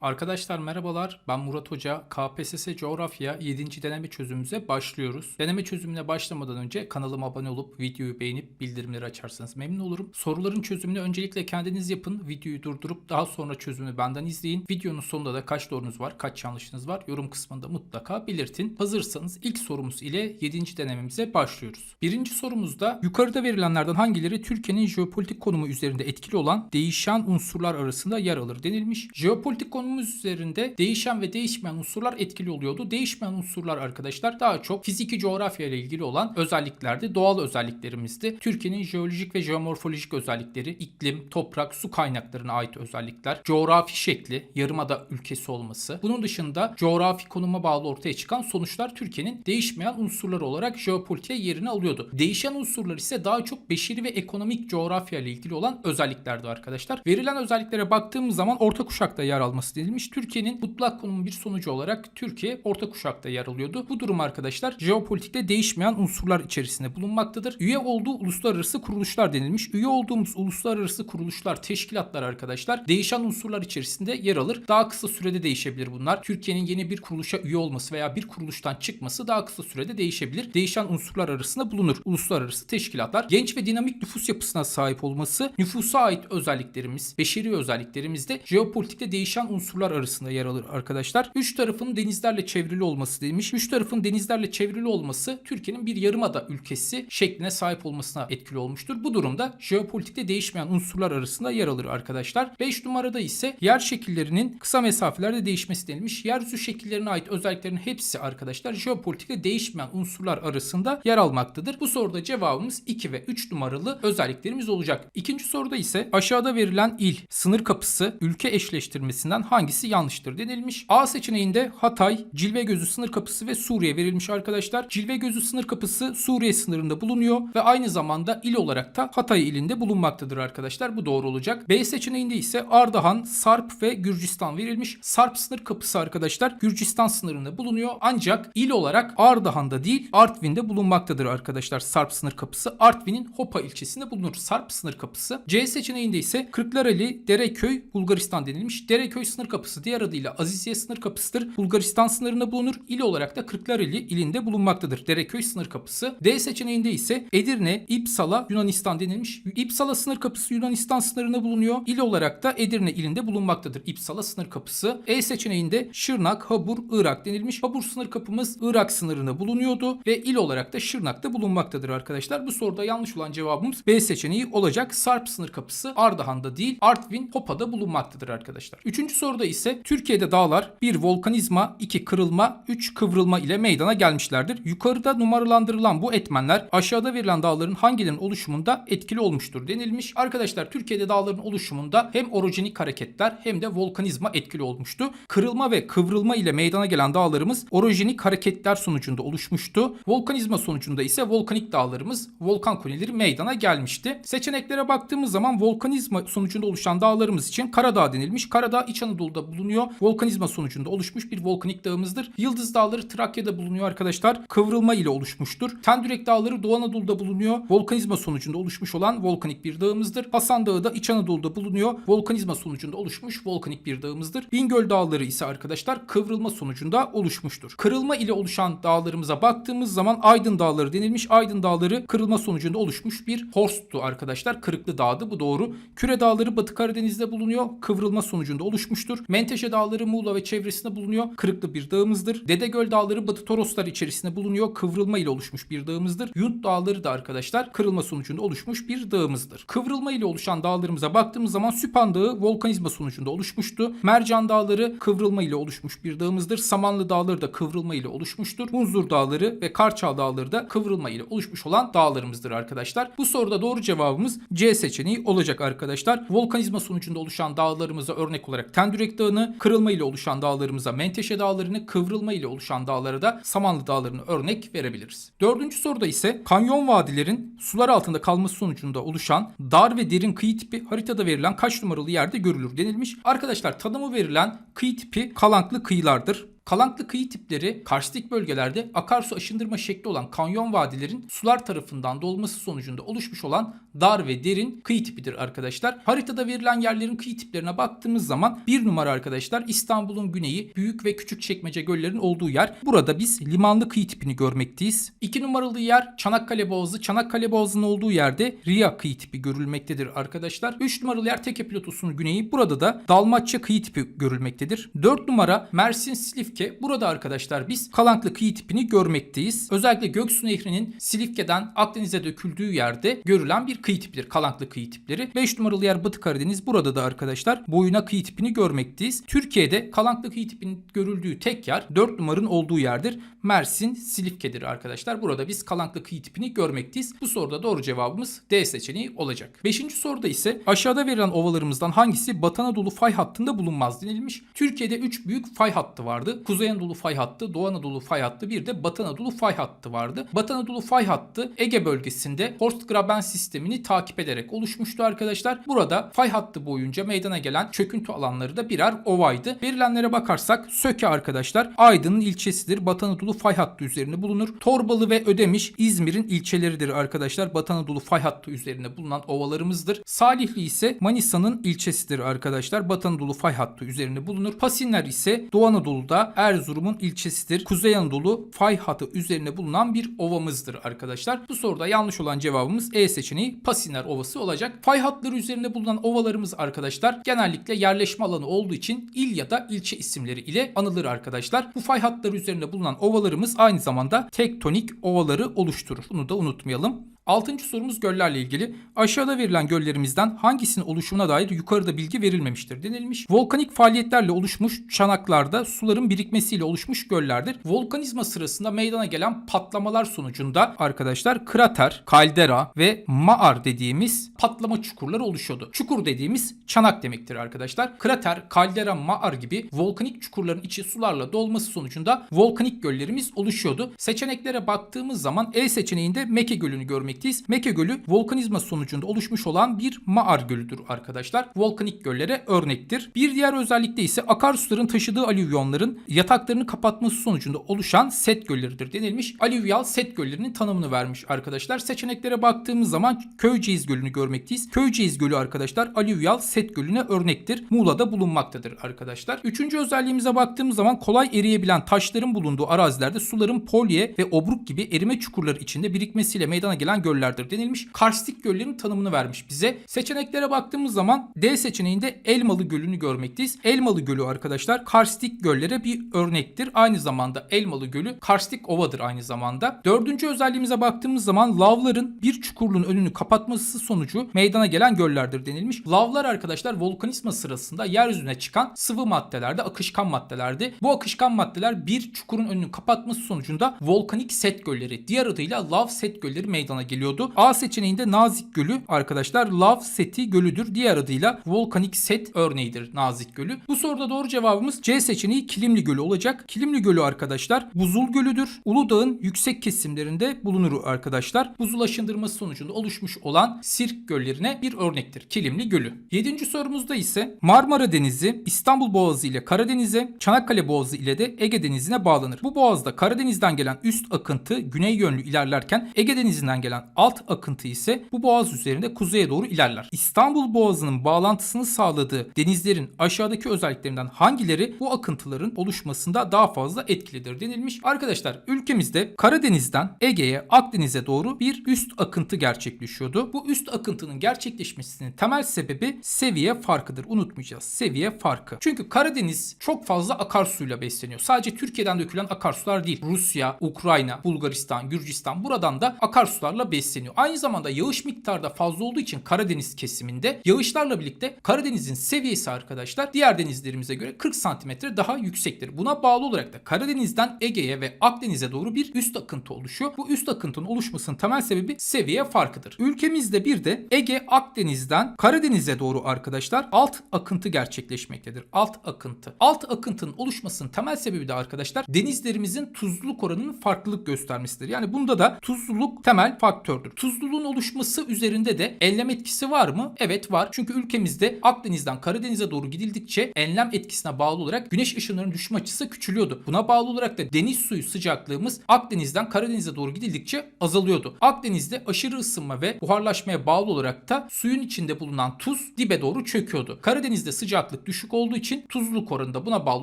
Arkadaşlar merhabalar. Ben Murat Hoca. KPSS Coğrafya 7. deneme çözümümüze başlıyoruz. Deneme çözümüne başlamadan önce kanalıma abone olup videoyu beğenip bildirimleri açarsanız memnun olurum. Soruların çözümünü öncelikle kendiniz yapın. Videoyu durdurup daha sonra çözümü benden izleyin. Videonun sonunda da kaç doğrunuz var, kaç yanlışınız var yorum kısmında mutlaka belirtin. Hazırsanız ilk sorumuz ile 7. denememize başlıyoruz. Birinci sorumuzda yukarıda verilenlerden hangileri Türkiye'nin jeopolitik konumu üzerinde etkili olan değişen unsurlar arasında yer alır denilmiş. Jeopolitik konumumuz üzerinde değişen ve değişmeyen unsurlar etkili oluyordu. Değişmeyen unsurlar arkadaşlar daha çok fiziki coğrafya ile ilgili olan özelliklerdi. Doğal özelliklerimizdi. Türkiye'nin jeolojik ve jeomorfolojik özellikleri, iklim, toprak, su kaynaklarına ait özellikler, coğrafi şekli, yarımada ülkesi olması. Bunun dışında coğrafi konuma bağlı ortaya çıkan sonuçlar Türkiye'nin değişmeyen unsurları olarak jeopolitiğe yerini alıyordu. Değişen unsurlar ise daha çok beşeri ve ekonomik coğrafya ile ilgili olan özelliklerdi arkadaşlar. Verilen özelliklere baktığımız zaman orta kuşakta yer alması denilmiş. Türkiye'nin mutlak konumun bir sonucu olarak Türkiye orta kuşakta yer alıyordu. Bu durum arkadaşlar jeopolitikte değişmeyen unsurlar içerisinde bulunmaktadır. Üye olduğu uluslararası kuruluşlar denilmiş. Üye olduğumuz uluslararası kuruluşlar, teşkilatlar arkadaşlar değişen unsurlar içerisinde yer alır. Daha kısa sürede değişebilir bunlar. Türkiye'nin yeni bir kuruluşa üye olması veya bir kuruluştan çıkması daha kısa sürede değişebilir. Değişen unsurlar arasında bulunur. Uluslararası teşkilatlar genç ve dinamik nüfus yapısına sahip olması, nüfusa ait özelliklerimiz, beşeri özelliklerimiz de jeopolitikte değişen unsurlar arasında yer alır arkadaşlar. Üç tarafın denizlerle çevrili olması demiş. Üç tarafın denizlerle çevrili olması Türkiye'nin bir yarımada ülkesi şekline sahip olmasına etkili olmuştur. Bu durumda jeopolitikte değişmeyen unsurlar arasında yer alır arkadaşlar. 5 numarada ise yer şekillerinin kısa mesafelerde değişmesi denilmiş. Yeryüzü şekillerine ait özelliklerin hepsi arkadaşlar jeopolitikte değişmeyen unsurlar arasında yer almaktadır. Bu soruda cevabımız 2 ve 3 numaralı özelliklerimiz olacak. İkinci soruda ise aşağıda verilen il, sınır kapısı, ülke eşleştirmesinden hangisi yanlıştır denilmiş. A seçeneğinde Hatay, Cilve Gözü sınır kapısı ve Suriye verilmiş arkadaşlar. Cilve Gözü sınır kapısı Suriye sınırında bulunuyor ve aynı zamanda il olarak da Hatay ilinde bulunmaktadır arkadaşlar. Bu doğru olacak. B seçeneğinde ise Ardahan, Sarp ve Gürcistan verilmiş. Sarp sınır kapısı arkadaşlar Gürcistan sınırında bulunuyor. Ancak il olarak Ardahan'da değil Artvin'de bulunmaktadır arkadaşlar. Sarp sınır kapısı Artvin'in Hopa ilçesinde bulunur. Sarp sınır kapısı. C seçeneğinde ise Kırklareli, Dereköy, Bulgaristan denilmiş. Dereköy sınır kapısı diğer adıyla Aziziye sınır kapısıdır. Bulgaristan sınırında bulunur. İl olarak da Kırklareli ilinde bulunmaktadır. Dereköy sınır kapısı. D seçeneğinde ise Edirne, İpsala, Yunanistan denilmiş. İpsala sınır kapısı Yunanistan sınırında bulunuyor. İl olarak da Edirne ilinde bulunmaktadır. İpsala sınır kapısı. E seçeneğinde Şırnak, Habur, Irak denilmiş. Habur sınır kapımız Irak sınırında bulunuyordu ve il olarak da Şırnak'ta bulunmaktadır arkadaşlar. Bu soruda yanlış olan cevabımız B seçeneği olacak. Sarp sınır kapısı Ardahan'da değil Artvin, Hopa'da bulunmaktadır arkadaşlar. Üçüncü soruda ise Türkiye'de dağlar 1 volkanizma, 2 kırılma, 3 kıvrılma ile meydana gelmişlerdir. Yukarıda numaralandırılan bu etmenler aşağıda verilen dağların hangilerinin oluşumunda etkili olmuştur denilmiş. Arkadaşlar Türkiye'de dağların oluşumunda hem orojenik hareketler hem de volkanizma etkili olmuştu. Kırılma ve kıvrılma ile meydana gelen dağlarımız orojenik hareketler sonucunda oluşmuştu. Volkanizma sonucunda ise volkanik dağlarımız, volkan kunileri meydana gelmişti. Seçeneklere baktığımız zaman volkanizma sonucunda oluşan dağlarımız için Karadağ denilmiş. Karadağ İç Anadolu'da bulunuyor. Volkanizma sonucunda oluşmuş bir volkanik dağımızdır. Yıldız Dağları Trakya'da bulunuyor arkadaşlar. Kıvrılma ile oluşmuştur. Tendürek Dağları Doğu Anadolu'da bulunuyor. Volkanizma sonucunda oluşmuş olan volkanik bir dağımızdır. Hasan Dağı da İç Anadolu'da bulunuyor. Volkanizma sonucunda oluşmuş volkanik bir dağımızdır. Bingöl Dağları ise arkadaşlar kıvrılma sonucunda oluşmuştur. Kırılma ile oluşan dağlarımıza baktığımız zaman Aydın Dağları denilmiş. Aydın Dağları kırılma sonucunda oluşmuş bir horsttu arkadaşlar. Kırıklı Dağ'dı bu doğru. Küre Dağları Batı Karadeniz'de bulunuyor. Kıvrılma sonucunda oluşmuştur. Menteşe Dağları Muğla ve çevresinde bulunuyor. Kırıklı bir dağımızdır. Dedegöl Dağları Batı Toroslar içerisinde bulunuyor. Kıvrılma ile oluşmuş bir dağımızdır. Yunt Dağları da arkadaşlar kırılma sonucunda oluşmuş bir dağımızdır. Kıvrılma ile oluşan dağlarımıza baktığımız zaman Süphan Dağı volkanizma sonucunda oluşmuştu. Mercan Dağları kıvrılma ile oluşmuş bir dağımızdır. Samanlı Dağları da kıvrılma ile oluşmuştur. Munzur Dağları ve Karçal Dağları da kıvrılma ile oluşmuş olan dağlarımızdır arkadaşlar. Bu soruda doğru cevabımız C seçeneği olacak arkadaşlar. Volkanizma sonucunda oluşan dağlarımıza örnek olarak Tendürek Dağı'nı, kırılma ile oluşan dağlarımıza Menteşe Dağları'nı, kıvrılma ile oluşan dağlara da Samanlı Dağları'nı örnek verebiliriz. Dördüncü soruda ise kanyon vadilerin sular altında kalması sonucunda oluşan dar ve derin kıyı tipi haritada verilen kaç numaralı yerde görülür denilmiş. Arkadaşlar tanımı verilen kıyı tipi kalanklı kıyılardır. Kalanklı kıyı tipleri karstik bölgelerde akarsu aşındırma şekli olan kanyon vadilerin sular tarafından dolması sonucunda oluşmuş olan dar ve derin kıyı tipidir arkadaşlar. Haritada verilen yerlerin kıyı tiplerine baktığımız zaman bir numara arkadaşlar İstanbul'un güneyi büyük ve küçük çekmece göllerin olduğu yer. Burada biz limanlı kıyı tipini görmekteyiz. İki numaralı yer Çanakkale Boğazı. Çanakkale Boğazı'nın olduğu yerde Riya kıyı tipi görülmektedir arkadaşlar. 3 numaralı yer Teke Platosu'nun güneyi. Burada da Dalmatça kıyı tipi görülmektedir. 4 numara Mersin Silifke. Burada arkadaşlar biz Kalanklı kıyı tipini görmekteyiz. Özellikle Göksu Nehri'nin Silifke'den Akdeniz'e döküldüğü yerde görülen bir kıyı tipidir. Kalanklı kıyı tipleri. 5 numaralı yer Batı Karadeniz. Burada da arkadaşlar boyuna kıyı tipini görmekteyiz. Türkiye'de Kalanklı kıyı tipinin görüldüğü tek yer 4 numaranın olduğu yerdir. Mersin Silifke'dir arkadaşlar. Burada biz Kalanklı kıyı tipini görmekteyiz. Bu soruda doğru cevabımız D seçeneği olacak. Beşinci soruda ise aşağıda verilen ovalarımızdan hangisi Batı Anadolu fay hattında bulunmaz denilmiş. Türkiye'de 3 büyük fay hattı vardı. Kuzey Anadolu fay hattı, Doğu Anadolu fay hattı, bir de Batı Anadolu fay hattı vardı. Batı Anadolu fay hattı Ege bölgesinde Horst Graben sistemini takip ederek oluşmuştu arkadaşlar. Burada fay hattı boyunca meydana gelen çöküntü alanları da birer ovaydı. Verilenlere bakarsak Söke arkadaşlar Aydın'ın ilçesidir. Batı Anadolu fay hattı üzerinde bulunur. Torbalı ve Ödemiş İzmir'in ilçeleridir arkadaşlar. Batı Anadolu fay hattı üzerinde bulunan ovalarımızdır. Salihli ise Manisa'nın ilçesidir arkadaşlar. Batı Anadolu fay hattı üzerinde bulunur. Pasinler ise Doğu Anadolu'da Erzurum'un ilçesidir. Kuzey Anadolu fay hattı üzerine bulunan bir ovamızdır arkadaşlar. Bu soruda yanlış olan cevabımız E seçeneği Pasinler Ovası olacak. Fay hatları üzerinde bulunan ovalarımız arkadaşlar genellikle yerleşme alanı olduğu için il ya da ilçe isimleri ile anılır arkadaşlar. Bu fay hatları üzerinde bulunan ovalarımız aynı zamanda tektonik ovaları oluşturur. Bunu da unutmayalım. Altıncı sorumuz göllerle ilgili. Aşağıda verilen göllerimizden hangisinin oluşumuna dair yukarıda bilgi verilmemiştir denilmiş. Volkanik faaliyetlerle oluşmuş çanaklarda suların birikmesiyle oluşmuş göllerdir. Volkanizma sırasında meydana gelen patlamalar sonucunda arkadaşlar krater, kaldera ve mağar dediğimiz patlama çukurları oluşuyordu. Çukur dediğimiz çanak demektir arkadaşlar. Krater, kaldera, mağar gibi volkanik çukurların içi sularla dolması sonucunda volkanik göllerimiz oluşuyordu. Seçeneklere baktığımız zaman E seçeneğinde Meke Gölü'nü görmek görmekteyiz. Meke Gölü volkanizma sonucunda oluşmuş olan bir mağar gölüdür arkadaşlar. Volkanik göllere örnektir. Bir diğer özellikte ise akarsuların taşıdığı alüvyonların yataklarını kapatması sonucunda oluşan set gölleridir denilmiş. Alüvyal set göllerinin tanımını vermiş arkadaşlar. Seçeneklere baktığımız zaman Köyceğiz Gölü'nü görmekteyiz. Köyceğiz Gölü arkadaşlar alüvyal set gölüne örnektir. Muğla'da bulunmaktadır arkadaşlar. Üçüncü özelliğimize baktığımız zaman kolay eriyebilen taşların bulunduğu arazilerde suların polye ve obruk gibi erime çukurları içinde birikmesiyle meydana gelen göllerdir denilmiş. Karstik göllerin tanımını vermiş bize. Seçeneklere baktığımız zaman D seçeneğinde Elmalı Gölü'nü görmekteyiz. Elmalı Gölü arkadaşlar karstik göllere bir örnektir. Aynı zamanda Elmalı Gölü karstik ovadır aynı zamanda. Dördüncü özelliğimize baktığımız zaman lavların bir çukurluğun önünü kapatması sonucu meydana gelen göllerdir denilmiş. Lavlar arkadaşlar volkanizma sırasında yeryüzüne çıkan sıvı maddelerde akışkan maddelerdi. Bu akışkan maddeler bir çukurun önünü kapatması sonucunda volkanik set gölleri diğer adıyla lav set gölleri meydana geliyordu. A seçeneğinde Nazik Gölü arkadaşlar lav seti gölüdür. Diğer adıyla volkanik set örneğidir Nazik Gölü. Bu soruda doğru cevabımız C seçeneği Kilimli Gölü olacak. Kilimli Gölü arkadaşlar buzul gölüdür. Uludağ'ın yüksek kesimlerinde bulunur arkadaşlar. Buzul aşındırması sonucunda oluşmuş olan sirk göllerine bir örnektir. Kilimli Gölü. Yedinci sorumuzda ise Marmara Denizi İstanbul Boğazı ile Karadeniz'e, Çanakkale Boğazı ile de Ege Denizi'ne bağlanır. Bu boğazda Karadeniz'den gelen üst akıntı güney yönlü ilerlerken Ege Denizi'nden gelen alt akıntı ise bu boğaz üzerinde kuzeye doğru ilerler. İstanbul Boğazı'nın bağlantısını sağladığı denizlerin aşağıdaki özelliklerinden hangileri bu akıntıların oluşmasında daha fazla etkilidir denilmiş. Arkadaşlar ülkemizde Karadeniz'den Ege'ye, Akdeniz'e doğru bir üst akıntı gerçekleşiyordu. Bu üst akıntının gerçekleşmesinin temel sebebi seviye farkıdır. Unutmayacağız. Seviye farkı. Çünkü Karadeniz çok fazla akarsuyla besleniyor. Sadece Türkiye'den dökülen akarsular değil. Rusya, Ukrayna, Bulgaristan, Gürcistan buradan da akarsularla besleniyor. Aynı zamanda yağış miktarı da fazla olduğu için Karadeniz kesiminde yağışlarla birlikte Karadeniz'in seviyesi arkadaşlar diğer denizlerimize göre 40 santimetre daha yüksektir. Buna bağlı olarak da Karadeniz'den Ege'ye ve Akdeniz'e doğru bir üst akıntı oluşuyor. Bu üst akıntının oluşmasının temel sebebi seviye farkıdır. Ülkemizde bir de Ege Akdeniz'den Karadeniz'e doğru arkadaşlar alt akıntı gerçekleşmektedir. Alt akıntı. Alt akıntının oluşmasının temel sebebi de arkadaşlar denizlerimizin tuzluluk oranının farklılık göstermesidir. Yani bunda da tuzluluk temel faktör faktördür. Tuzluluğun oluşması üzerinde de enlem etkisi var mı? Evet var. Çünkü ülkemizde Akdeniz'den Karadeniz'e doğru gidildikçe enlem etkisine bağlı olarak güneş ışınlarının düşme açısı küçülüyordu. Buna bağlı olarak da deniz suyu sıcaklığımız Akdeniz'den Karadeniz'e doğru gidildikçe azalıyordu. Akdeniz'de aşırı ısınma ve buharlaşmaya bağlı olarak da suyun içinde bulunan tuz dibe doğru çöküyordu. Karadeniz'de sıcaklık düşük olduğu için tuzluluk oranı da buna bağlı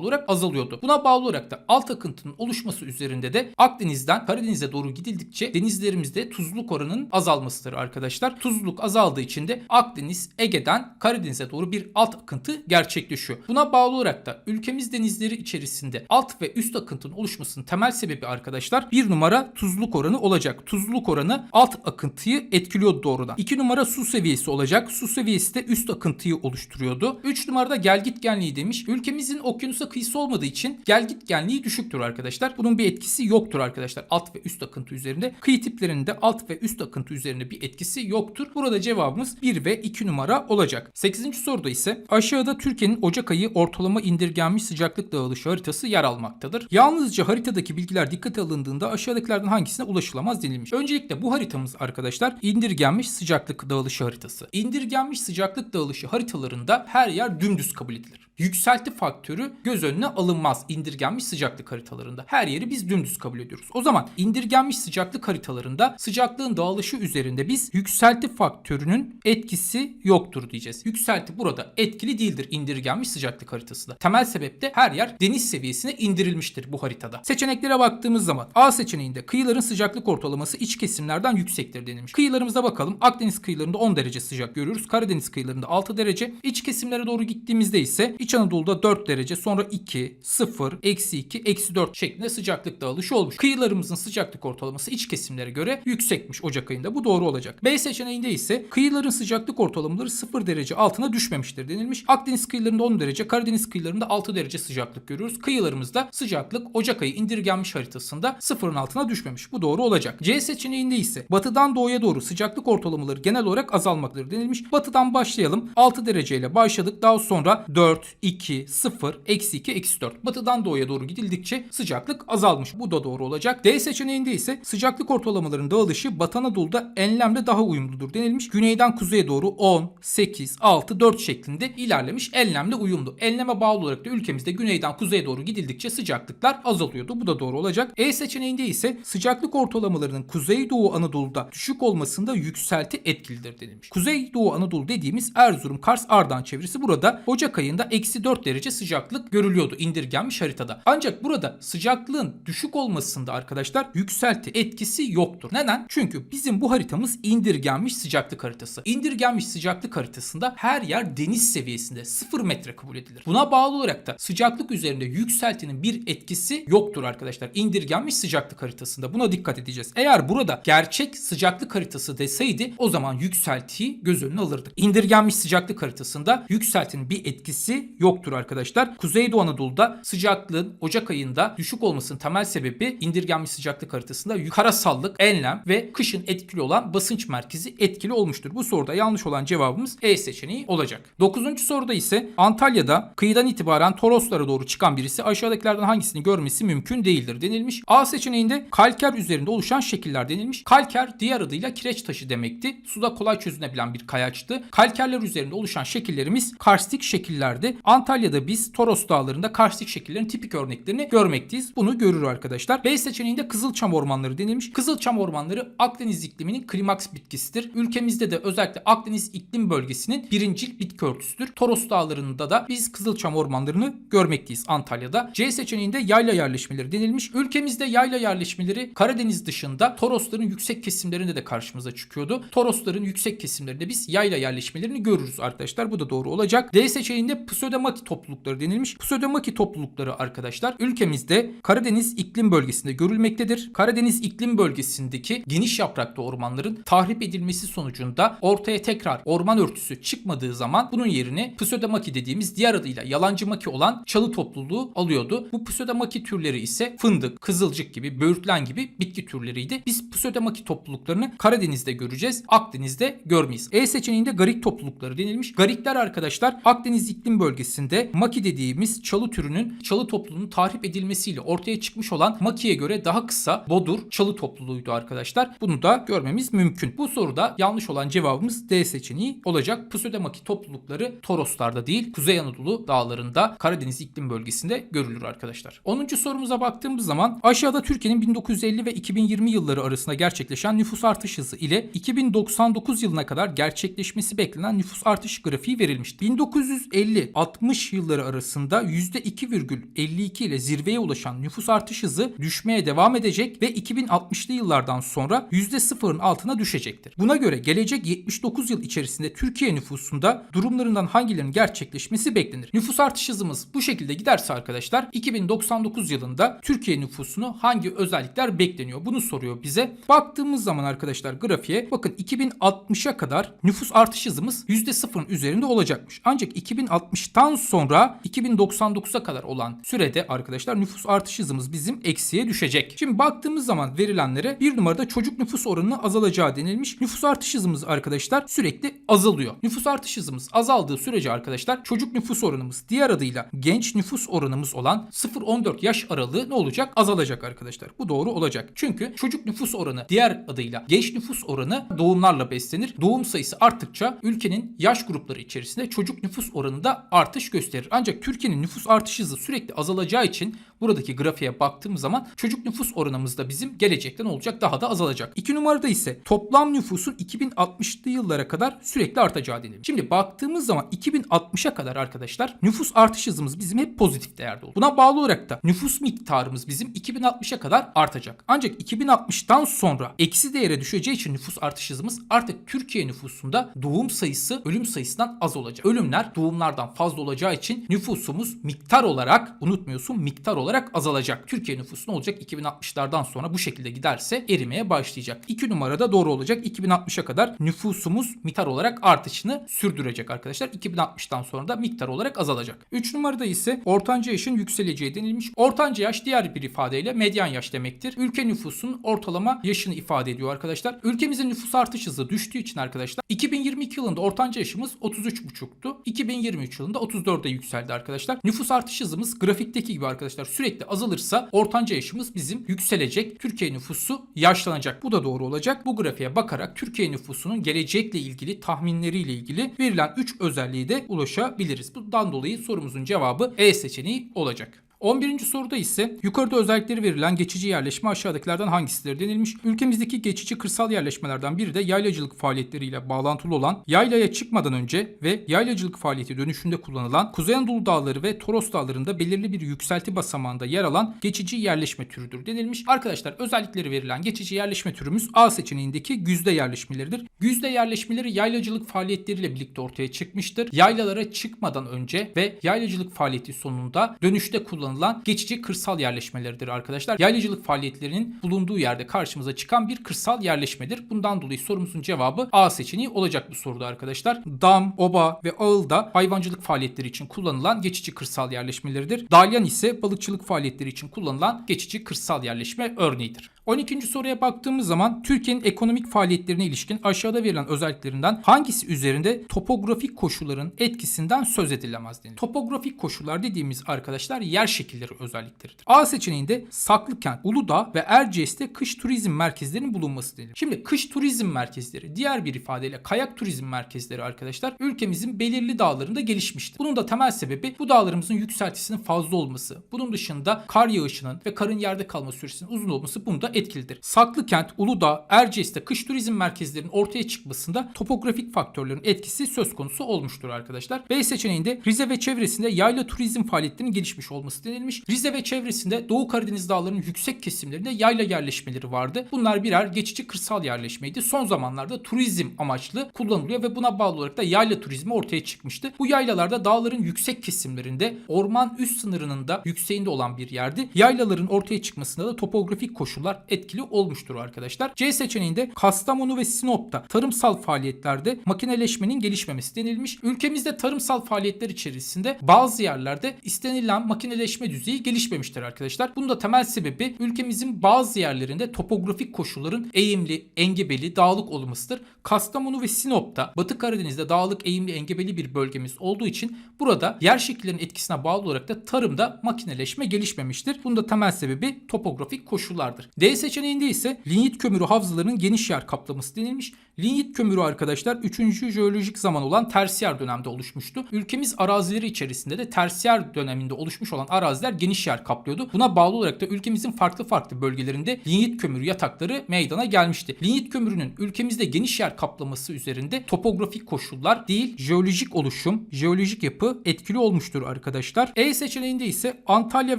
olarak azalıyordu. Buna bağlı olarak da alt akıntının oluşması üzerinde de Akdeniz'den Karadeniz'e doğru gidildikçe denizlerimizde tuzluluk oranının azalmasıdır arkadaşlar. Tuzluluk azaldığı için de Akdeniz, Ege'den Karadeniz'e doğru bir alt akıntı gerçekleşiyor. Buna bağlı olarak da ülkemiz denizleri içerisinde alt ve üst akıntının oluşmasının temel sebebi arkadaşlar bir numara tuzluluk oranı olacak. Tuzluluk oranı alt akıntıyı etkiliyor doğrudan. İki numara su seviyesi olacak. Su seviyesi de üst akıntıyı oluşturuyordu. Üç numarada gelgitgenliği demiş. Ülkemizin okyanusa kıyısı olmadığı için gelgitgenliği düşüktür arkadaşlar. Bunun bir etkisi yoktur arkadaşlar alt ve üst akıntı üzerinde. Kıyı tiplerinde alt ve üst akıntı üzerinde bir etkisi yoktur. Burada cevabımız 1 ve 2 numara olacak. 8. soruda ise aşağıda Türkiye'nin Ocak ayı ortalama indirgenmiş sıcaklık dağılışı haritası yer almaktadır. Yalnızca haritadaki bilgiler dikkate alındığında aşağıdakilerden hangisine ulaşılamaz denilmiş. Öncelikle bu haritamız arkadaşlar indirgenmiş sıcaklık dağılışı haritası. İndirgenmiş sıcaklık dağılışı haritalarında her yer dümdüz kabul edilir. Yükselti faktörü göz önüne alınmaz indirgenmiş sıcaklık haritalarında. Her yeri biz dümdüz kabul ediyoruz. O zaman indirgenmiş sıcaklık haritalarında sıcaklığın dağılışı üzerinde biz yükselti faktörünün etkisi yoktur diyeceğiz. Yükselti burada etkili değildir indirgenmiş sıcaklık haritasında. Temel sebep de her yer deniz seviyesine indirilmiştir bu haritada. Seçeneklere baktığımız zaman A seçeneğinde kıyıların sıcaklık ortalaması iç kesimlerden yüksektir denilmiş. Kıyılarımıza bakalım. Akdeniz kıyılarında 10 derece sıcak görüyoruz. Karadeniz kıyılarında 6 derece. İç kesimlere doğru gittiğimizde ise İç Anadolu'da 4 derece sonra 2, 0, eksi 2, eksi 4 şeklinde sıcaklık dağılışı olmuş. Kıyılarımızın sıcaklık ortalaması iç kesimlere göre yüksekmiş Ocak ayında. Bu doğru olacak. B seçeneğinde ise kıyıların sıcaklık ortalamaları 0 derece altına düşmemiştir denilmiş. Akdeniz kıyılarında 10 derece, Karadeniz kıyılarında 6 derece sıcaklık görüyoruz. Kıyılarımızda sıcaklık Ocak ayı indirgenmiş haritasında sıfırın altına düşmemiş. Bu doğru olacak. C seçeneğinde ise batıdan doğuya doğru sıcaklık ortalamaları genel olarak azalmaktadır denilmiş. Batıdan başlayalım. 6 dereceyle başladık. Daha sonra 4, 2, 0, eksi 2, eksi 4. Batıdan doğuya doğru gidildikçe sıcaklık azalmış. Bu da doğru olacak. D seçeneğinde ise sıcaklık ortalamalarının dağılışı Batı Anadolu'da enlemle daha uyumludur denilmiş. Güneyden kuzeye doğru 10, 8, 6, 4 şeklinde ilerlemiş. Enlemle uyumlu. Enleme bağlı olarak da ülkemizde güneyden kuzeye doğru gidildikçe sıcaklıklar azalıyordu. Bu da doğru olacak. E seçeneğinde ise sıcaklık ortalamalarının Kuzeydoğu Anadolu'da düşük olmasında yükselti etkilidir denilmiş. Kuzeydoğu Anadolu dediğimiz Erzurum, Kars, Ardahan çevresi burada Ocak ayında eksi 4 derece sıcaklık görülüyordu indirgenmiş haritada. Ancak burada sıcaklığın düşük olmasında arkadaşlar yükselti etkisi yoktur. Neden? Çünkü bizim bu haritamız indirgenmiş sıcaklık haritası. İndirgenmiş sıcaklık haritasında her yer deniz seviyesinde 0 metre kabul edilir. Buna bağlı olarak da sıcaklık üzerinde yükseltinin bir etkisi yoktur arkadaşlar. İndirgenmiş sıcaklık haritasında buna dikkat edeceğiz. Eğer burada gerçek sıcaklık haritası deseydi o zaman yükseltiyi göz önüne alırdık. İndirgenmiş sıcaklık haritasında yükseltinin bir etkisi yoktur arkadaşlar. Kuzeydoğu Anadolu'da sıcaklığın Ocak ayında düşük olmasının temel sebebi indirgenmiş sıcaklık haritasında karasallık, enlem ve kışın etkili olan basınç merkezi etkili olmuştur. Bu soruda yanlış olan cevabımız E seçeneği olacak. Dokuzuncu soruda ise Antalya'da kıyıdan itibaren Toroslara doğru çıkan birisi aşağıdakilerden hangisini görmesi mümkün değildir denilmiş. A seçeneğinde kalker üzerinde oluşan şekiller denilmiş. Kalker diğer adıyla kireç taşı demekti. Suda kolay çözünebilen bir kayaçtı. Kalkerler üzerinde oluşan şekillerimiz karstik şekillerdi. Antalya'da biz Toros dağlarında karstik şekillerin tipik örneklerini görmekteyiz. Bunu görür arkadaşlar. B seçeneğinde Kızılçam ormanları denilmiş. Kızılçam ormanları Akdeniz ikliminin klimaks bitkisidir. Ülkemizde de özellikle Akdeniz iklim bölgesinin birincil bitki örtüsüdür. Toros dağlarında da biz Kızılçam ormanlarını görmekteyiz Antalya'da. C seçeneğinde yayla yerleşmeleri denilmiş. Ülkemizde yayla yerleşmeleri Karadeniz dışında Torosların yüksek kesimlerinde de karşımıza çıkıyordu. Torosların yüksek kesimlerinde biz yayla yerleşmelerini görürüz arkadaşlar. Bu da doğru olacak. D seçeneğinde Pseudomati toplulukları denilmiş. Pseudomati toplulukları arkadaşlar ülkemizde Karadeniz iklim bölgesinde görülmektedir. Karadeniz iklim bölgesindeki geniş yapraklı ormanların tahrip edilmesi sonucunda ortaya tekrar orman örtüsü çıkmadığı zaman bunun yerini Pseudomati dediğimiz diğer adıyla yalancı maki olan çalı topluluğu alıyordu. Bu Pseudomati türleri ise fındık, kızılcık gibi, böğürtlen gibi bitki türleriydi. Biz Pseudomati topluluklarını Karadeniz'de göreceğiz. Akdeniz'de görmeyiz. E seçeneğinde garik toplulukları denilmiş. Garikler arkadaşlar Akdeniz iklim içerisinde maki dediğimiz çalı türünün çalı topluluğunun tahrip edilmesiyle ortaya çıkmış olan makiye göre daha kısa bodur çalı topluluğuydu arkadaşlar. Bunu da görmemiz mümkün. Bu soruda yanlış olan cevabımız D seçeneği olacak. Pseudomaki toplulukları Toroslar'da değil Kuzey Anadolu dağlarında Karadeniz iklim bölgesinde görülür arkadaşlar. 10. sorumuza baktığımız zaman aşağıda Türkiye'nin 1950 ve 2020 yılları arasında gerçekleşen nüfus artış hızı ile 2099 yılına kadar gerçekleşmesi beklenen nüfus artış grafiği verilmişti. 1950 60 60 yılları arasında %2,52 ile zirveye ulaşan nüfus artış hızı düşmeye devam edecek ve 2060'lı yıllardan sonra %0'ın altına düşecektir. Buna göre gelecek 79 yıl içerisinde Türkiye nüfusunda durumlarından hangilerinin gerçekleşmesi beklenir? Nüfus artış hızımız bu şekilde giderse arkadaşlar 2099 yılında Türkiye nüfusunu hangi özellikler bekleniyor? Bunu soruyor bize. Baktığımız zaman arkadaşlar grafiğe bakın 2060'a kadar nüfus artış hızımız %0'ın üzerinde olacakmış. Ancak 2060 2060'tan sonra 2099'a kadar olan sürede arkadaşlar nüfus artış hızımız bizim eksiye düşecek. Şimdi baktığımız zaman verilenlere bir numarada çocuk nüfus oranının azalacağı denilmiş. Nüfus artış hızımız arkadaşlar sürekli azalıyor. Nüfus artış hızımız azaldığı sürece arkadaşlar çocuk nüfus oranımız diğer adıyla genç nüfus oranımız olan 0-14 yaş aralığı ne olacak? Azalacak arkadaşlar. Bu doğru olacak. Çünkü çocuk nüfus oranı diğer adıyla genç nüfus oranı doğumlarla beslenir. Doğum sayısı arttıkça ülkenin yaş grupları içerisinde çocuk nüfus oranında artış gösterir. Ancak Türkiye'nin nüfus artış hızı sürekli azalacağı için buradaki grafiğe baktığımız zaman çocuk nüfus oranımız da bizim gelecekten olacak daha da azalacak. İki numarada ise toplam nüfusun 2060'lı yıllara kadar sürekli artacağı denilmiş. Şimdi baktığımız zaman 2060'a kadar arkadaşlar nüfus artış hızımız bizim hep pozitif değerde olur. Buna bağlı olarak da nüfus miktarımız bizim 2060'a kadar artacak. Ancak 2060'tan sonra eksi değere düşeceği için nüfus artış hızımız artık Türkiye nüfusunda doğum sayısı ölüm sayısından az olacak. Ölümler doğumlardan fazla olacağı için nüfusumuz miktar olarak unutmuyorsun miktar olarak azalacak. Türkiye nüfusu ne olacak? 2060'lardan sonra bu şekilde giderse erimeye başlayacak. 2 numarada doğru olacak. 2060'a kadar nüfusumuz miktar olarak artışını sürdürecek arkadaşlar. 2060'tan sonra da miktar olarak azalacak. 3 numarada ise ortanca yaşın yükseleceği denilmiş. Ortanca yaş diğer bir ifadeyle medyan yaş demektir. Ülke nüfusunun ortalama yaşını ifade ediyor arkadaşlar. Ülkemizin nüfus artış hızı düştüğü için arkadaşlar 2022 yılında ortanca yaşımız 33,5'tu. 2023 yılında 34'e yükseldi arkadaşlar. Nüfus artış hızımız grafikteki gibi arkadaşlar sürekli azalırsa ortanca yaşımız bizim yükselecek. Türkiye nüfusu yaşlanacak. Bu da doğru olacak. Bu grafiğe bakarak Türkiye nüfusunun gelecekle ilgili tahminleriyle ilgili verilen 3 özelliği de ulaşabiliriz. Bundan dolayı sorumuzun cevabı E seçeneği olacak. 11. soruda ise yukarıda özellikleri verilen geçici yerleşme aşağıdakilerden hangisidir denilmiş. Ülkemizdeki geçici kırsal yerleşmelerden biri de yaylacılık faaliyetleriyle bağlantılı olan yaylaya çıkmadan önce ve yaylacılık faaliyeti dönüşünde kullanılan Kuzey Anadolu Dağları ve Toros Dağları'nda belirli bir yükselti basamağında yer alan geçici yerleşme türüdür denilmiş. Arkadaşlar özellikleri verilen geçici yerleşme türümüz A seçeneğindeki güzde yerleşmeleridir. Güzde yerleşmeleri yaylacılık faaliyetleriyle birlikte ortaya çıkmıştır. Yaylalara çıkmadan önce ve yaylacılık faaliyeti sonunda dönüşte kullanılan geçici kırsal yerleşmeleridir arkadaşlar. Yaylacılık faaliyetlerinin bulunduğu yerde karşımıza çıkan bir kırsal yerleşmedir. Bundan dolayı sorumuzun cevabı A seçeneği olacak bu soruda arkadaşlar. Dam, oba ve ağılda hayvancılık faaliyetleri için kullanılan geçici kırsal yerleşmeleridir. Dalyan ise balıkçılık faaliyetleri için kullanılan geçici kırsal yerleşme örneğidir. 12. soruya baktığımız zaman Türkiye'nin ekonomik faaliyetlerine ilişkin aşağıda verilen özelliklerinden hangisi üzerinde topografik koşulların etkisinden söz edilemez denir. Topografik koşullar dediğimiz arkadaşlar yer şekilleri özellikleridir. A seçeneğinde Saklıkent, Uludağ ve Erciyes'te kış turizm merkezlerinin bulunması denir. Şimdi kış turizm merkezleri diğer bir ifadeyle kayak turizm merkezleri arkadaşlar ülkemizin belirli dağlarında gelişmiştir. Bunun da temel sebebi bu dağlarımızın yükseltisinin fazla olması. Bunun dışında kar yağışının ve karın yerde kalma süresinin uzun olması bunda etkilidir. Saklıkent, Uludağ, Erciyes'te kış turizm merkezlerinin ortaya çıkmasında topografik faktörlerin etkisi söz konusu olmuştur arkadaşlar. B seçeneğinde Rize ve çevresinde yayla turizm faaliyetlerinin gelişmiş olması denilmiş. Rize ve çevresinde Doğu Karadeniz dağlarının yüksek kesimlerinde yayla yerleşmeleri vardı. Bunlar birer geçici kırsal yerleşmeydi. Son zamanlarda turizm amaçlı kullanılıyor ve buna bağlı olarak da yayla turizmi ortaya çıkmıştı. Bu yaylalarda dağların yüksek kesimlerinde orman üst sınırının da yükseğinde olan bir yerdi. Yaylaların ortaya çıkmasında da topografik koşullar etkili olmuştur arkadaşlar. C seçeneğinde Kastamonu ve Sinop'ta tarımsal faaliyetlerde makineleşmenin gelişmemesi denilmiş. Ülkemizde tarımsal faaliyetler içerisinde bazı yerlerde istenilen makineleşme düzeyi gelişmemiştir arkadaşlar. Bunun da temel sebebi ülkemizin bazı yerlerinde topografik koşulların eğimli, engebeli, dağlık olmasıdır. Kastamonu ve Sinop'ta Batı Karadeniz'de dağlık, eğimli, engebeli bir bölgemiz olduğu için burada yer şekillerinin etkisine bağlı olarak da tarımda makineleşme gelişmemiştir. Bunun da temel sebebi topografik koşullardır. D seçeneğinde ise linyit kömürü havzalarının geniş yer kaplaması denilmiş. Linyit kömürü arkadaşlar 3. jeolojik zaman olan tersiyer dönemde oluşmuştu. Ülkemiz arazileri içerisinde de tersiyer döneminde oluşmuş olan araziler geniş yer kaplıyordu. Buna bağlı olarak da ülkemizin farklı farklı bölgelerinde linyit kömürü yatakları meydana gelmişti. Linyit kömürünün ülkemizde geniş yer kaplaması üzerinde topografik koşullar değil, jeolojik oluşum, jeolojik yapı etkili olmuştur arkadaşlar. E seçeneğinde ise Antalya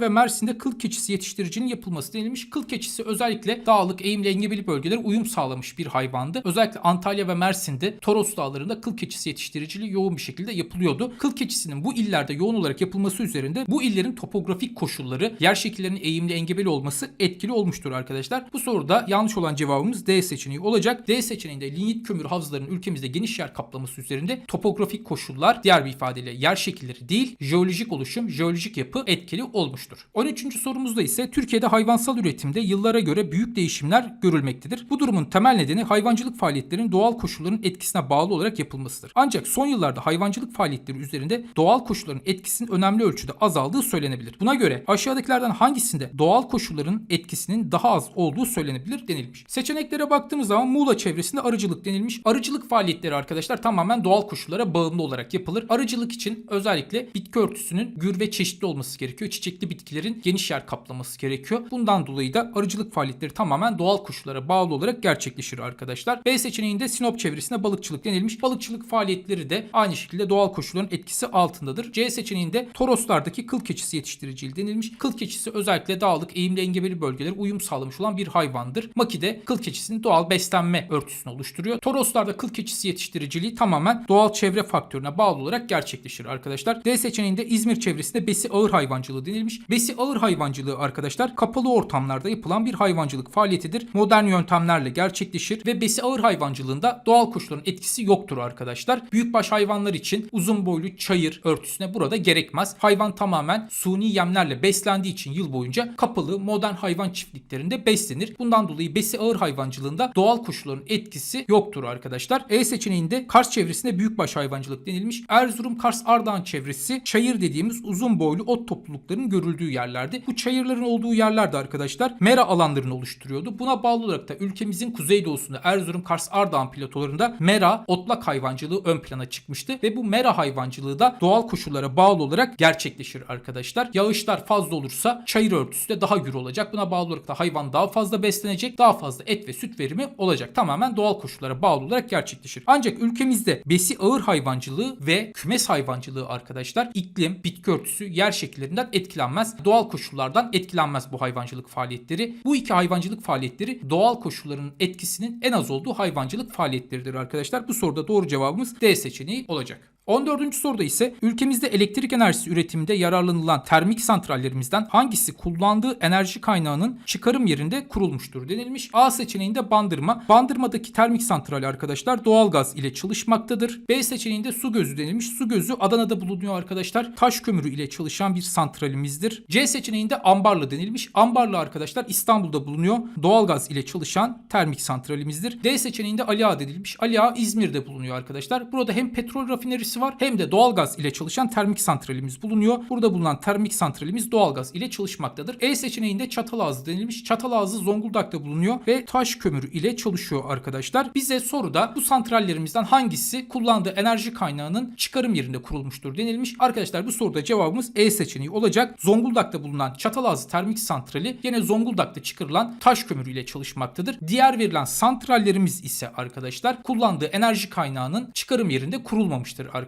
ve Mersin'de kıl keçisi yetiştiricinin yapılması denilmiş. Kıl keçisi özellikle dağlık, eğimli, engebeli bölgelere uyum sağlamış bir hayvandı. Özellikle Antalya ve Mersin'de Toros Dağları'nda kıl keçisi yetiştiriciliği yoğun bir şekilde yapılıyordu. Kıl keçisinin bu illerde yoğun olarak yapılması üzerinde bu illerin topografik koşulları, yer şekillerinin eğimli, engebeli olması etkili olmuştur arkadaşlar. Bu soruda yanlış olan cevabımız D seçeneği olacak. D seçeneğinde linyit kömür havzalarının ülkemizde geniş yer kaplaması üzerinde topografik koşullar, diğer bir ifadeyle yer şekilleri değil, jeolojik oluşum, jeolojik yapı etkili olmuştur. 13. sorumuzda ise Türkiye'de hayvansal üretimde yıllara göre büyük değişimler görülmektedir. Bu durumun temel nedeni hayvancılık faaliyetlerinin doğal koşulların etkisine bağlı olarak yapılmasıdır. Ancak son yıllarda hayvancılık faaliyetleri üzerinde doğal koşulların etkisinin önemli ölçüde azaldığı söylenebilir. Buna göre aşağıdakilerden hangisinde doğal koşulların etkisinin daha az olduğu söylenebilir denilmiş. Seçeneklere baktığımız zaman Muğla çevresinde arıcılık denilmiş. Arıcılık faaliyetleri arkadaşlar tamamen doğal koşullara bağımlı olarak yapılır. Arıcılık için özellikle bitki örtüsünün gür ve çeşitli olması gerekiyor. Çiçekli bitkilerin geniş yer kaplaması gerekiyor. Bundan dolayı da arıcılık faaliyetleri tamamen doğal koşullara bağlı olarak gerçekleşir arkadaşlar. B seçeneğinde Sinop çevresinde balıkçılık denilmiş. Balıkçılık faaliyetleri de aynı şekilde doğal koşulların etkisi altındadır. C seçeneğinde Toroslardaki kıl keçisi yetiştiriciliği denilmiş. Kıl keçisi özellikle dağlık, eğimli engebeli bölgelere uyum sağlamış olan bir hayvandır. Maki de kıl keçisinin doğal beslenme örtüsünü oluşturuyor. Toroslarda kıl keçisi yetiştiriciliği tamamen doğal çevre faktörüne bağlı olarak gerçekleşir arkadaşlar. D seçeneğinde İzmir çevresinde besi ağır hayvancılığı denilmiş. Besi ağır hayvancılığı arkadaşlar kapalı ortamlarda yapılan bir hayvancılık faaliyetidir. Modern yöntemlerle gerçekleşir ve besi ağır hayvancılığında doğal koşulların etkisi yoktur arkadaşlar. Büyükbaş hayvanlar için uzun boylu çayır örtüsüne burada gerekmez. Hayvan tamamen suni yemlerle beslendiği için yıl boyunca kapalı modern hayvan çiftliklerinde beslenir. Bundan dolayı besi ağır hayvancılığında doğal koşulların etkisi yoktur arkadaşlar. E seçeneğinde Kars çevresinde büyükbaş hayvancılık denilmiş. Erzurum, Kars, Ardahan çevresi çayır dediğimiz uzun boylu ot topluluklarının görüldüğü yerlerdi. Bu çayırların olduğu yerlerde arkadaşlar mera alanlarını oluşturuyordu. Buna bağlı olarak da ülkemizin kuzeydoğusunda Erzurum, Kars, Ardahan platolarında mera, otlak hayvancılığı ön plana çıkmıştı ve bu mera hayvancılığı da doğal koşullara bağlı olarak gerçekleşir arkadaşlar. Yağışlar fazla olursa çayır örtüsü de daha gür olacak. Buna bağlı olarak da hayvan daha fazla beslenecek, daha fazla et ve süt verimi olacak. Tamamen doğal koşullara bağlı olarak gerçekleşir. Ancak ülkemizde besi ağır hayvancılığı ve kümes hayvancılığı arkadaşlar iklim, bitki örtüsü, yer şekillerinden etkilenmez. Doğal koşullardan etkilenmez bu hayvancılık faaliyetleri. Bu iki hayvancılık faaliyetleri doğal koşulların etkisinin en az olduğu hayvancılık faaliyetleridir arkadaşlar. Bu soruda doğru cevabımız D seçeneği olacak. 14. soruda ise ülkemizde elektrik enerjisi üretiminde yararlanılan termik santrallerimizden hangisi kullandığı enerji kaynağının çıkarım yerinde kurulmuştur denilmiş. A seçeneğinde Bandırma. Bandırma'daki termik santral arkadaşlar doğalgaz ile çalışmaktadır. B seçeneğinde su gözü denilmiş. Su gözü Adana'da bulunuyor arkadaşlar. Taş kömürü ile çalışan bir santralimizdir. C seçeneğinde Ambarlı denilmiş. Ambarlı arkadaşlar İstanbul'da bulunuyor. Doğalgaz ile çalışan termik santralimizdir. D seçeneğinde Ali Ağa denilmiş. Ali Ağa İzmir'de bulunuyor arkadaşlar. Burada hem petrol rafinerisi var hem de doğalgaz ile çalışan termik santralimiz bulunuyor. Burada bulunan termik santralimiz doğalgaz ile çalışmaktadır. E seçeneğinde Çatalazı denilmiş. Çatalazı Zonguldak'ta bulunuyor ve taş kömürü ile çalışıyor arkadaşlar. Bize soruda bu santrallerimizden hangisi kullandığı enerji kaynağının çıkarım yerinde kurulmuştur denilmiş. Arkadaşlar bu soruda cevabımız E seçeneği olacak. Zonguldak'ta bulunan Çatalazı termik santrali yine Zonguldak'ta çıkarılan taş kömürü ile çalışmaktadır. Diğer verilen santrallerimiz ise arkadaşlar kullandığı enerji kaynağının çıkarım yerinde kurulmamıştır arkadaşlar.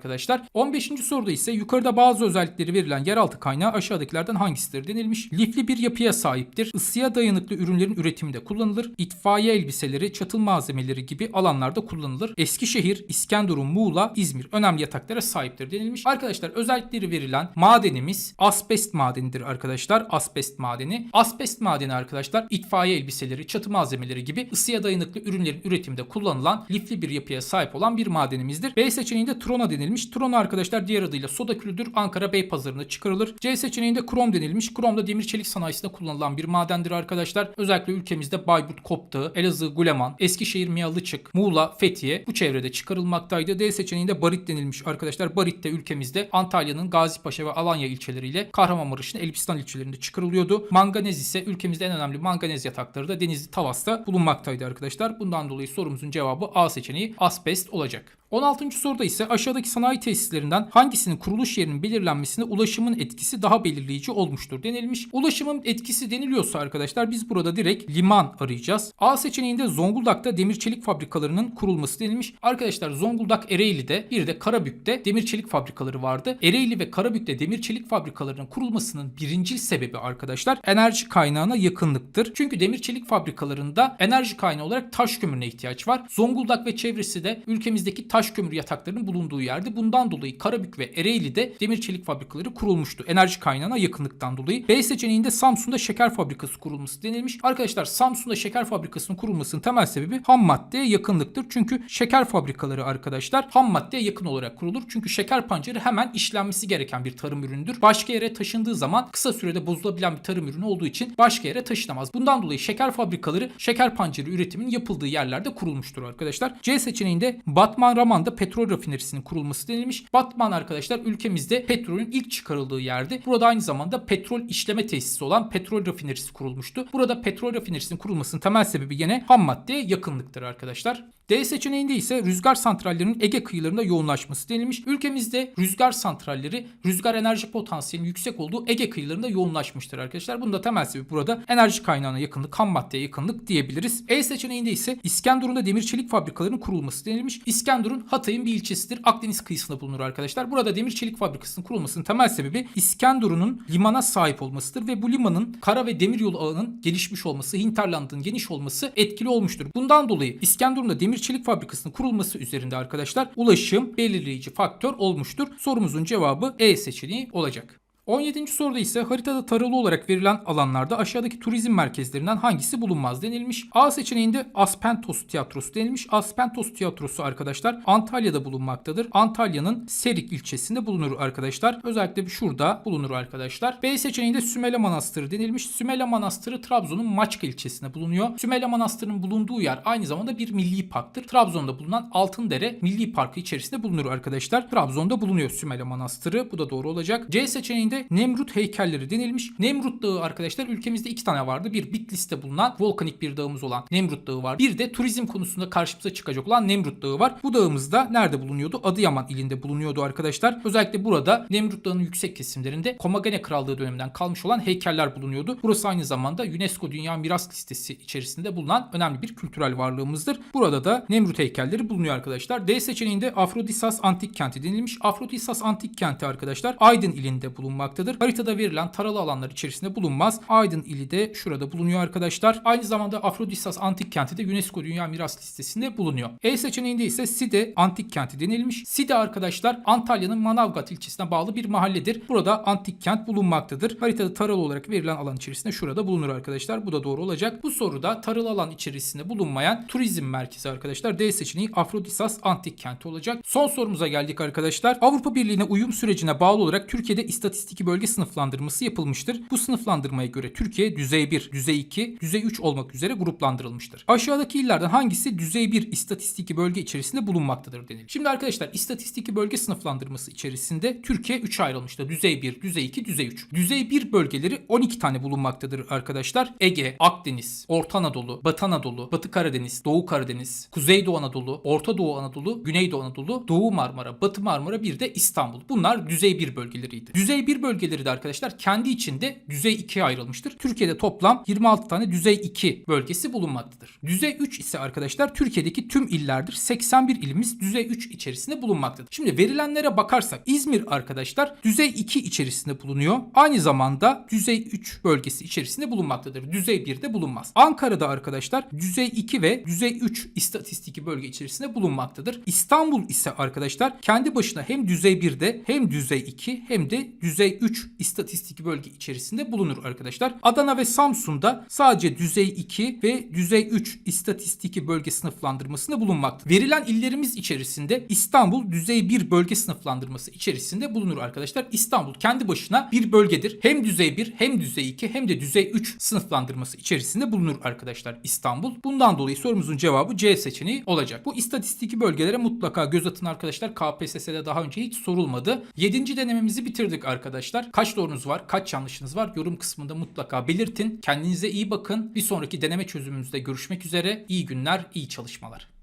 15. soruda ise yukarıda bazı özellikleri verilen yeraltı kaynağı aşağıdakilerden hangisidir denilmiş. Lifli bir yapıya sahiptir. Isıya dayanıklı ürünlerin üretiminde kullanılır. İtfaiye elbiseleri, çatıl malzemeleri gibi alanlarda kullanılır. Eskişehir, İskenderun, Muğla, İzmir önemli yataklara sahiptir denilmiş. Arkadaşlar özellikleri verilen madenimiz asbest madenidir arkadaşlar. Asbest madeni. Asbest madeni arkadaşlar itfaiye elbiseleri, çatı malzemeleri gibi ısıya dayanıklı ürünlerin üretiminde kullanılan lifli bir yapıya sahip olan bir madenimizdir. B seçeneğinde trona denilmiş. Denilmiş. Tron arkadaşlar diğer adıyla soda külüdür. Ankara Beypazarı'nda çıkarılır. C seçeneğinde krom denilmiş. Krom da demir çelik sanayisinde kullanılan bir madendir arkadaşlar. Özellikle ülkemizde Bayburt, Koptağı, Elazığ, Guleman, Eskişehir, Miyalıçık, Muğla, Fethiye bu çevrede çıkarılmaktaydı. D seçeneğinde barit denilmiş arkadaşlar. Barit de ülkemizde Antalya'nın Gazipaşa ve Alanya ilçeleriyle Kahramanmaraş'ın Elbistan ilçelerinde çıkarılıyordu. Manganez ise ülkemizde en önemli manganez yatakları da Denizli Tavas'ta bulunmaktaydı arkadaşlar. Bundan dolayı sorumuzun cevabı A seçeneği asbest olacak. 16. soruda ise aşağıdaki sanayi tesislerinden hangisinin kuruluş yerinin belirlenmesinde ulaşımın etkisi daha belirleyici olmuştur denilmiş. Ulaşımın etkisi deniliyorsa arkadaşlar biz burada direkt liman arayacağız. A seçeneğinde Zonguldak'ta demir çelik fabrikalarının kurulması denilmiş. Arkadaşlar Zonguldak Ereğli'de bir de Karabük'te demir çelik fabrikaları vardı. Ereğli ve Karabük'te demir çelik fabrikalarının kurulmasının birincil sebebi arkadaşlar enerji kaynağına yakınlıktır. Çünkü demir çelik fabrikalarında enerji kaynağı olarak taş kömürüne ihtiyaç var. Zonguldak ve çevresi de ülkemizdeki taş kömür yataklarının bulunduğu yerdi. Bundan dolayı Karabük ve Ereğli'de demir çelik fabrikaları kurulmuştu. Enerji kaynağına yakınlıktan dolayı. B seçeneğinde Samsun'da şeker fabrikası kurulması denilmiş. Arkadaşlar Samsun'da şeker fabrikasının kurulmasının temel sebebi ham maddeye yakınlıktır. Çünkü şeker fabrikaları arkadaşlar ham maddeye yakın olarak kurulur. Çünkü şeker pancarı hemen işlenmesi gereken bir tarım ürünüdür. Başka yere taşındığı zaman kısa sürede bozulabilen bir tarım ürünü olduğu için başka yere taşınamaz. Bundan dolayı şeker fabrikaları şeker pancarı üretiminin yapıldığı yerlerde kurulmuştur arkadaşlar. C seçeneğinde Batman Raman'da petrol rafinerisinin kurulması denilmiş. Batman arkadaşlar ülkemizde petrolün ilk çıkarıldığı yerdi. Burada aynı zamanda petrol işleme tesisi olan petrol rafinerisi kurulmuştu. Burada petrol rafinerisinin kurulmasının temel sebebi yine ham maddeye yakınlıktır arkadaşlar. D seçeneğinde ise rüzgar santrallerinin Ege kıyılarında yoğunlaşması denilmiş. Ülkemizde rüzgar santralleri rüzgar enerji potansiyelinin yüksek olduğu Ege kıyılarında yoğunlaşmıştır arkadaşlar. Bunun da temel sebebi burada enerji kaynağına yakınlık, ham maddeye yakınlık diyebiliriz. E seçeneğinde ise İskenderun'da demir çelik fabrikalarının kurulması denilmiş. İskenderun Hatay'ın bir ilçesidir. Akdeniz kıyısında bulunur arkadaşlar. Burada demir çelik fabrikasının kurulmasının temel sebebi İskenderun'un limana sahip olmasıdır ve bu limanın kara ve demiryolu ağının gelişmiş olması, hinterlandın geniş olması etkili olmuştur. Bundan dolayı İskenderun'da demir çelik fabrikasının kurulması üzerinde arkadaşlar ulaşım belirleyici faktör olmuştur. Sorumuzun cevabı E seçeneği olacak. 17. soruda ise haritada taralı olarak verilen alanlarda aşağıdaki turizm merkezlerinden hangisi bulunmaz denilmiş. A seçeneğinde Aspentos Tiyatrosu denilmiş. Aspentos Tiyatrosu arkadaşlar Antalya'da bulunmaktadır. Antalya'nın Serik ilçesinde bulunur arkadaşlar. Özellikle şurada bulunur arkadaşlar. B seçeneğinde Sümele Manastırı denilmiş. Sümele Manastırı Trabzon'un Maçka ilçesinde bulunuyor. Sümele Manastırı'nın bulunduğu yer aynı zamanda bir milli parktır. Trabzon'da bulunan Altındere Milli Parkı içerisinde bulunur arkadaşlar. Trabzon'da bulunuyor Sümele Manastırı. Bu da doğru olacak. C seçeneğinde Nemrut heykelleri denilmiş. Nemrut Dağı arkadaşlar ülkemizde iki tane vardı. Bir Bitlis'te bulunan volkanik bir dağımız olan Nemrut Dağı var. Bir de turizm konusunda karşımıza çıkacak olan Nemrut Dağı var. Bu dağımızda nerede bulunuyordu? Adıyaman ilinde bulunuyordu arkadaşlar. Özellikle burada Nemrut Dağı'nın yüksek kesimlerinde Komagene Krallığı döneminden kalmış olan heykeller bulunuyordu. Burası aynı zamanda UNESCO Dünya Miras Listesi içerisinde bulunan önemli bir kültürel varlığımızdır. Burada da Nemrut heykelleri bulunuyor arkadaşlar. D seçeneğinde Afrodisas Antik Kenti denilmiş. Afrodisas Antik Kenti arkadaşlar Aydın ilinde bulunmaktadır. Haritada verilen taralı alanlar içerisinde bulunmaz. Aydın ili de şurada bulunuyor arkadaşlar. Aynı zamanda Afrodisas Antik Kenti de UNESCO Dünya Miras Listesi'nde bulunuyor. E seçeneğinde ise Side Antik Kenti denilmiş. Side arkadaşlar Antalya'nın Manavgat ilçesine bağlı bir mahalledir. Burada antik kent bulunmaktadır. Haritada taralı olarak verilen alan içerisinde şurada bulunur arkadaşlar. Bu da doğru olacak. Bu soruda taralı alan içerisinde bulunmayan turizm merkezi arkadaşlar. D seçeneği Afrodisas Antik Kenti olacak. Son sorumuza geldik arkadaşlar. Avrupa Birliği'ne uyum sürecine bağlı olarak Türkiye'de istatistik bölge sınıflandırması yapılmıştır. Bu sınıflandırmaya göre Türkiye düzey 1, düzey 2, düzey 3 olmak üzere gruplandırılmıştır. Aşağıdaki illerden hangisi düzey 1 istatistiki bölge içerisinde bulunmaktadır denilmiş. Şimdi arkadaşlar istatistiki bölge sınıflandırması içerisinde Türkiye 3 ayrılmıştır. Düzey 1, düzey 2, düzey 3. Düzey 1 bölgeleri 12 tane bulunmaktadır arkadaşlar. Ege, Akdeniz, Orta Anadolu, Batı Anadolu, Batı Karadeniz, Doğu Karadeniz, Kuzeydoğu Anadolu, Orta Doğu Anadolu, Güneydoğu Anadolu, Doğu Marmara, Batı Marmara bir de İstanbul. Bunlar düzey 1 bölgeleriydi. Düzey 1 bölgeleri de arkadaşlar kendi içinde düzey 2'ye ayrılmıştır. Türkiye'de toplam 26 tane düzey 2 bölgesi bulunmaktadır. Düzey 3 ise arkadaşlar Türkiye'deki tüm illerdir. 81 ilimiz düzey 3 içerisinde bulunmaktadır. Şimdi verilenlere bakarsak İzmir arkadaşlar düzey 2 içerisinde bulunuyor. Aynı zamanda düzey 3 bölgesi içerisinde bulunmaktadır. Düzey 1'de bulunmaz. Ankara'da arkadaşlar düzey 2 ve düzey 3 istatistiki bölge içerisinde bulunmaktadır. İstanbul ise arkadaşlar kendi başına hem düzey 1'de hem düzey 2 hem de düzey düzey 3 istatistik bölge içerisinde bulunur arkadaşlar. Adana ve Samsun'da sadece düzey 2 ve düzey 3 istatistik bölge sınıflandırmasında bulunmaktadır. Verilen illerimiz içerisinde İstanbul düzey 1 bölge sınıflandırması içerisinde bulunur arkadaşlar. İstanbul kendi başına bir bölgedir. Hem düzey 1 hem düzey 2 hem de düzey 3 sınıflandırması içerisinde bulunur arkadaşlar İstanbul. Bundan dolayı sorumuzun cevabı C seçeneği olacak. Bu istatistik bölgelere mutlaka göz atın arkadaşlar. KPSS'de daha önce hiç sorulmadı. 7. denememizi bitirdik arkadaşlar. Kaç doğrunuz var, kaç yanlışınız var yorum kısmında mutlaka belirtin. Kendinize iyi bakın. Bir sonraki deneme çözümümüzde görüşmek üzere. İyi günler, iyi çalışmalar.